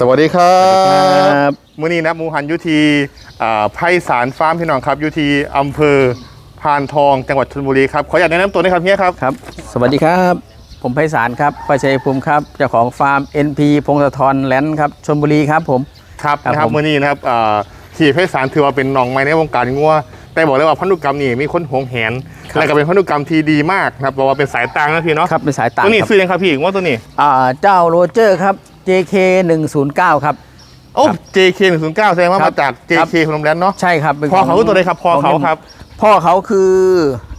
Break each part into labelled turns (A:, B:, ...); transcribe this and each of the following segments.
A: สวัสดีครั
B: ครับบ
A: มื้อนี้นะหมูหันอยุทีอ่าไพศาลฟาร์มพี่น้องครับอยุทีอำเภอพานทองจังหวัดชลบุรีครับขออยากแนะนำตัวหนะครับเฮียครับ
B: ครับ สวัสดีครับ ผมไพศาลครับปชัยภูมิครับเจ้าของฟาร์ม NP พงศธรแลนด์ครับชลบุรีครับผม
A: ครับ
B: ครับ
A: นะครับ
B: ผม
A: มื้อนี้นะครับอ่าที่ไพศาลถือว่าเป็นหนองไม้ในวงการงัวแต่บอกเลยว่าพันธุกรรมนี่มีคนหวงแหนและก็เป็นพันธุกรรมที่ดีมากนะครับบอกว่าเป็นสายตางนะพี่เนาะ
B: ครับเป็นสายตา
A: ตัวนี้
B: ครับ
A: ซื้อยังครับพี่งัวตัวนี้
B: อ่าเจ้าโรเจอร์ครับ JK 109ครับ
A: โอ้
B: ครับ
A: JK 109แสดงว่า
B: ครับ
A: มาจาก
B: ครับ
A: JK พนมแลนด์เนาะ
B: ใช่ครับป็น
A: พ่อเขา
B: ขง
A: ตัวใดครับพ่อเขา
B: ขง
A: ครับ
B: พ่อเขาคือ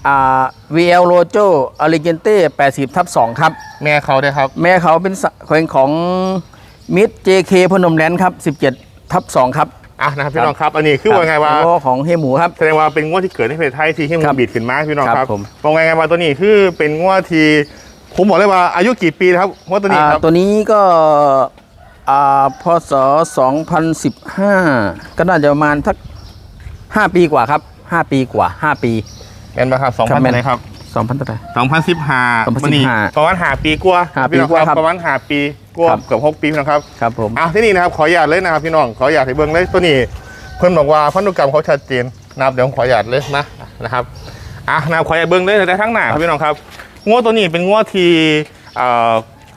B: อ่า VL Rojo a l i g e n t e 80ทับ2ครับ
A: แม่เขาได้ครับ
B: แม่เขาเป็นสะเป็นของมิด JK พนมแลนด์ครับ 17ทับ2ครับ
A: อะนะครับพี่น้องครับ อันนี้คือว่าไงว่า
B: แล้วก็ของเฮยหมูครับ
A: แสดงว่าเป็นงวดที่เกิดในประเทศไทยที่ให้
B: ค
A: มั
B: รั
A: น
B: บ
A: บีดขึ้นมาพี่น้อง
B: ครับ
A: ครับ
B: ผม
A: บอกไงว่าตัวนี้คือเป็นงวดที่ ผมบอกเลยว่าอายุกี่ปีนะครับงวดตัวนี้ครับ
B: อ่าตัวนี้ก็อ่าพศ 2015 ก็น่าจะประมาณสัก 5 ปีกว่าครับ 5 ปีกว่า 5 ปี
A: เป็นไหมครับสอง
B: ครั
A: พัน
B: บแม่น
A: ไหนครับ
B: 2,000เท่าไหร่
A: สองพันสิบห้า
B: 2015
A: มันนี่ประมาณหาปีกว่า
B: ห้าปี
A: พี่น้อง
B: กว่าครับ
A: ประมาณหาปีกว่า
B: ครับ
A: เกือบหกปีพี่น้องครับ
B: ครับผม
A: อะที่นี่นะครับขออนุญาตเลยนะครับพี่น้อง ขออนุญาตให้เบิ้งเลยตัวนี้ เพิ่นบอกว่าพันธุกรรมเขาชัดเจนนะครับเดี๋ยวผมขออนุญาตเลยนะนะครับอะนะครับขออนุญาตเบิ้งเลยแต่ทั้งหน้าครับพี่น้องครับ งวดตัวนี้เป็นงวดที่เอ่อ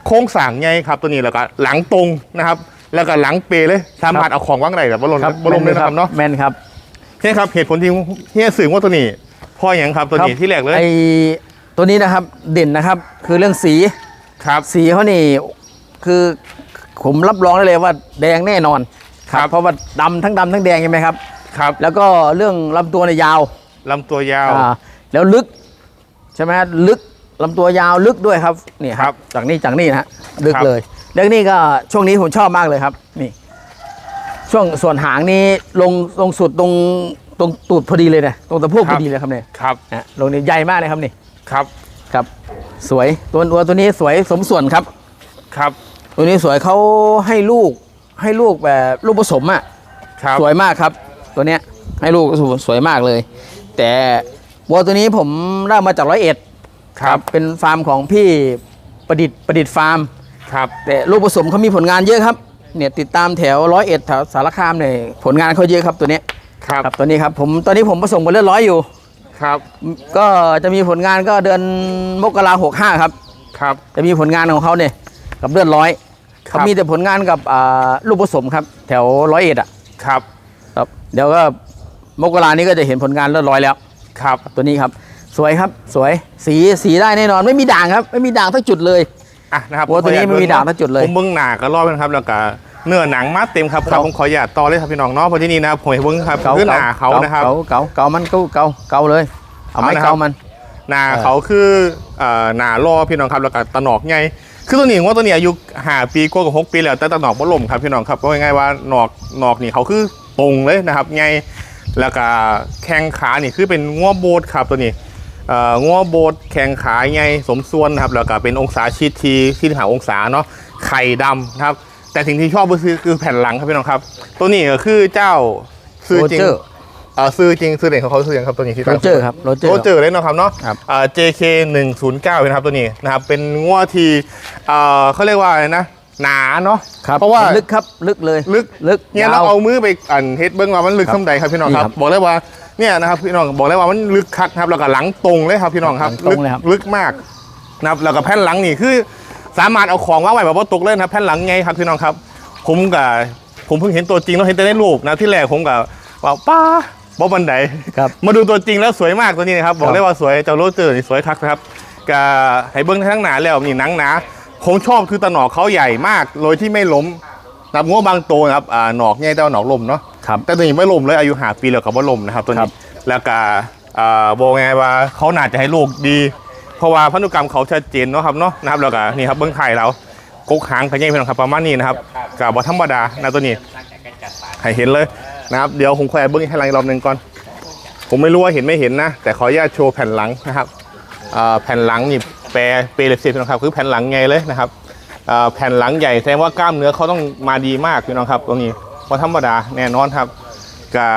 A: โค้งสร้างใหญ่ครับ ตัวนี้แล้วก็หลังตรงนะครับ แล้วก็หลังเปเลยสามารถเอาของว่างไหนแบบบรมบรมเลยนะครับเนาะ
B: แม่นครับ
A: เฮียครับเหตุผลที่เฮียสื่อว่าตัวนี้เพ่ออย่างครับตัวนี้ที่แรกเลย
B: ไอตัวนี้นะครับเด่นนะครับคือเรื่องสี
A: ครับ
B: สีเขานี่คือผมรับรองได้เลยว่าแดงแน่นอน
A: ครับ
B: เพราะว่าดำทั้งดำทั้งแดงใช่ไหมครับ
A: ครับ
B: แล้วก็เรื่องลำตัวเนี่ยยาว
A: ลำตัวยาว
B: อ่าแล้วลึกใช่ไหมฮะลึก ลำตัวยาวลึกด้วยครับนี่ครับ จากนี่จากนี่นะฮะลึก
A: ครับ
B: เลยแล้วนี่ก็ช่วงนี้ผมชอบมากเลยครับ นี่ ช่วงส่วนหางนี้ลงลงสุดตรงตรงตูดพอดีเลยนะตรงตะโพกพอดีเลยครับเนี่ย
A: ครับ
B: นะลงนี่ใหญ่มากเลยครับนี่
A: ครับ
B: ครับ สวยตัวตัวตัวนี้สวยสมส่วนครับ
A: ครับ
B: ตัวนี้สวยเขาให้ลูกให้ลูกแบบลูกผสมอะ
A: ครับ
B: สวยมากครับ ตัวเนี้ยให้ลูกสวยมากเลย แต่วัวตัวนี้ผมได้มาจากร้อยเอ็ด
A: ครับ
B: เป็นฟาร์มของพี่ประดิษฐ์ประดิษฐ์ฟาร์ม
A: ครับ
B: แต่ลูกผสมเขามีผลงานเยอะครับเนี่ยติดตามแถวร้อยเอ็ดแถวสารคามเนี่ยผลงานเขาเยอะครับตัวเนี้ย
A: ครับ
B: ครับตัวนี้ครับผมตอนนี้ผมผสมกันเลือดร้อยอยู่
A: ครับ
B: ก็จะมีผลงานก็เดือนมกราหกห้าครับ
A: ครับ
B: จะมีผลงานของเขาเนี่ยกับเลือดร้อย
A: ครับ
B: เขามีแต่ผลงานกับอ่าลูกผสมครับ แถวร้อยเอ็ดอะ
A: ครับ
B: ครับ เดี๋ยวก็มกรานี้ก็จะเห็นผลงานเรียบร้อยแล้ว
A: ครับ
B: ตัวนี้ครับ สวยครับสวยสีสีได้แน่นอนไม่มีด่างครับ ไม่มีด่างทั้งจุดเลย
A: อะนะครับ
B: วัวตัวนี้ไม่มีด่างทั้งจุดเลย
A: ผมเบิ้งหนาก็รอบนะครับแล้วก็เนื้อหนังมาเต็มครับค
B: ครั
A: รับบผมขออนุญาตต่อเลยครับพี่น้องเนาะเพราะที่นี่นะครับผมให้เบิ้งครับคือหนาเขานะครับ
B: เกาเกาเกามันเกาเกาเกาเลยเอาไม้
A: เอานะครับ
B: เกามัน
A: หนา
B: เออ
A: เขาคือเอ่อหนารอพี่น้องครับแล้วก็ตะหนอกไงคือตัวนี้ว่าตัวนี้อายุห้าปีกว่ากับหกปีแล้วแต่ตะหนอกบ่ล่มครับพี่น้องครับเพราะง่ายๆว่าหนอกหนอกนี่เขาคือตรงเลยนะครับไงแล้วก็แข้งขานี่คือเป็นง้วโบดครับตัวนี้เอ่อ ง้วโบดแข้งขาไงสมส่วนนะครับแล้วก็เป็นองศาชิดทีที่หาองศาเนาะไข่ดำนะครับ แต่สิ่งที่ชอบก็คือคือแผ่นหลังครับพี่น้องครับ ตัวนี้ก็คือเจ้าซื้อจริง
B: Roger
A: เอ่อซื้อจริงซื้อเด่นของเขาซื้อยังครับตัวนี้ที่
B: โร
A: ตั้ง
B: เจอร์ครับโรเจอ
A: โร
B: ร์
A: เจอร์เลยเนาะครับเนาะ
B: ครับ
A: อ่า JK 109นะครับตัวนี้นะครับเป็นงัวที่เอ่อเขาเรียกว่าอะไรนะ หนาเนาะ
B: ครับ
A: เพราะว่า
B: ลึกครับลึกเลย
A: ลึก
B: ลึก
A: เนี่ย
B: ยา
A: เรา
B: ว
A: เอามือไปอันเฮ็ดเบิ้งว่ามันลึก
B: ครับ
A: ส่ำใดครับพี่น้องครับ
B: นี่ครับ
A: บอกเลยว่าเนี่ยนะครับพี่น้องบอกเลยว่ามันลึกคักครับแล้วก็หลังตรงเลยครับพี่น้องครับ
B: หลังตรงเลยครับ
A: ลึกมากนะครับแล้วก็แผ่นหลังนี่คือ สามารถเอาของวางไว้แบบว่าตกเลยนะครับแผ่นหลังไงครับพี่น้องครับ ผมกับผมเพิ่งเห็นตัวจริงแล้วเห็นแต่ในรูปนะที่แรกผมกับว่าป้าบอบันได
B: ครับ
A: มาดูตัวจริงแล้วสวยมากตัวนี้นะครับบอ
B: ค
A: ก
B: รับ
A: ได้ว่าสวยเจ้าโรเจอร์นี่สวยคักนะครับกับให้เบิ้งทั้งหนาแล้วนี่หนังหนา ผมชอบคือตะหนอกเขาใหญ่มากโดยที่ไม่ล้มนับงัวบางตัวนะครับอ่าหนอกใหญ่แต่ว่าหนอกลมเนาะ
B: ครับ
A: แต่ตัวนี้ไม่ล้มเลยอายุหาปีแล้วกับว่าล้มนะครับตัว
B: ครั
A: นี้
B: บ
A: แล้วก็อ่าบอกไงว่าเขาน่าจะให้ลูกดี เพราะว่าพันธุกรรมเขาชัดเจนเนาะครับเนาะนะครับแล้วก็นี่ครับเบิ้งไทยเรากกหางขยี้เพื่อนครับประมาณนี้นะครับกับบธรรมดานะตัวนี้ให้เห็นเลยนะครับเดี๋ยวผมขอแอบเบิ้งให้หลังอีกรอบหนึ่งก่อน ผมไม่รู้ว่าเห็นไม่เห็นนะ แต่ขออนุญาตโชว์แผ่นหลังนะครับอ่าแผ่นหลังนี่ แปรเปรเลสเซียนะครับคือแผ่นหลังไงเลยนะครับอ่าแผ่นหลังใหญ่แสดงว่ากล้ามเนื้อเขาต้องมาดีมากพี่น้องครับตรงนี้เพราะธรรมดาแน่นอนครับก็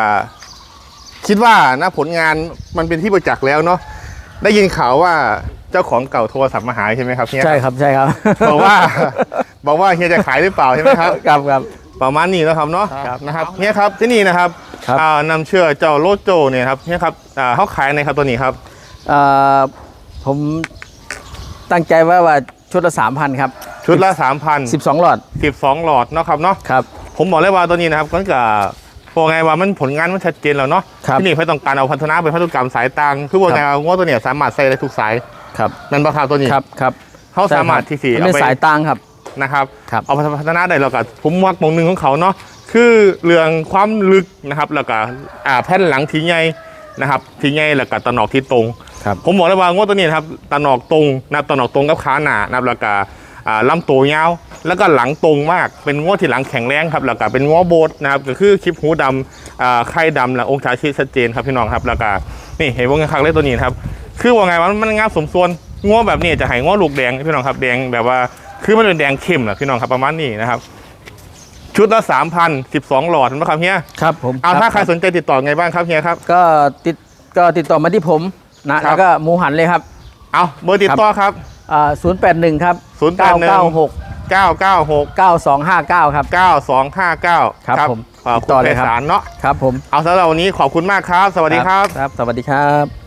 A: คิดว่านะผลงานมันเป็นที่ประจักษ์แล้วเนาะได้ยินข่าวว่าเจ้าของเก่าโทรศัพท์มาหาใช่ไหมครับเฮีย
B: ใช่ครับใช่ครับ
A: บอกว่าบอกว่าเฮียจะขายหรือเปล่าใช่ไหมครับ
B: ครับครับ
A: ประมาณนี้แล้วครับเนาะ
B: ครับ
A: นะครับเฮียครับที่นี่นะครับ
B: ครับ
A: อ่านำเชื่อเจ้าโลโจเนี่ยครับเฮียครับอ่าเขาขายในครับตัวนี้ครับ
B: เอ่อผม ตั้งใจไว้ว่าชุดละสามพันครับ
A: ชุดละ 3,000
B: สิบสองหลอด
A: 12 หลอดเนาะครับเนาะ
B: ครับ
A: ผมบอกเลยว่าตัวนี้นะครับก็จะบอกไงว่ามันผลงานมันชัดเจนแล้วเนาะ
B: ครับ
A: ที่นี่เขาต้องการเอาพัฒนาเป็นพันธุกรรมสายต่างคือบอกไงว่าง้อตัวเนี้ยสามารถใส่ได้ทุกสาย
B: ครับ
A: นั่นปะครับตัวนี้
B: ครับครับ
A: เขาสามารถที่สี่
B: มัน
A: เอา
B: เป็น
A: ไป
B: สายตังครับ
A: นะครับ
B: ครับ
A: เอาไปพัฒนาได้แล้วก็ผมมักมองหนึ่งของเขาเนาะคือเรื่องความลึกนะครับแล้วก็อ่าแผ่นหลังทีใหญ่นะครับทีใหญ่แล้วก็ตะหนอกที่ตรง
B: ครับ
A: ผมบอกเลยว่างวดตัวนี้นะครับตะหนอกตรงนะครับตะหนอกตรงกับขาหนานะครับแล้วก็อ่าลำตัวยาว แล้วก็หลังตรงมากเป็นงวดที่หลังแข็งแรงครับแล้วก็เป็นงวโบดนะครับก็คือคลิปหูดำอ่าไข่ดำและองค์ชาชีชัดเจนครับพี่น้องครับแล้วก็นี่เห็นว่าเงินคักเลยตัวนี้นะครับคือว่าไงวะมันงามสมส่วนงวแบบนี้จะให้งวลูกแดงพี่น้องครับแดงแบบว่าคือมันเป็นแดงเข้มนะพี่น้องครับประมาณนี้นะครับชุดละสามพันสิบสองหลอดนะครับเฮีย
B: ครับผม
A: เอาถ้าใคร
B: บ
A: สนใจติดต่อไงบ้างครับเฮียครับ
B: ก็ติดก็ติดต่อมาที่ผม นะครับแล้วก็หมูหันเลยครับ
A: เอาเบอร์ติดต่อครับ
B: ศูนย์แปดหนึ่งครับ
A: 081
B: เก้าเก้าหก
A: เก้าเก้าหก
B: เก้าสองห้าเก้าครับ
A: 9259
B: ครับผม
A: ขอบ
B: ติด
A: คุ
B: ต่
A: ณ
B: อ
A: เพ
B: เลยครับ
A: สารเนาะ
B: ครับผม
A: เอาสำหรับวันนี้ขอบคุณมากครับ สวัสดีครับ
B: ครับ สวัสดีครับ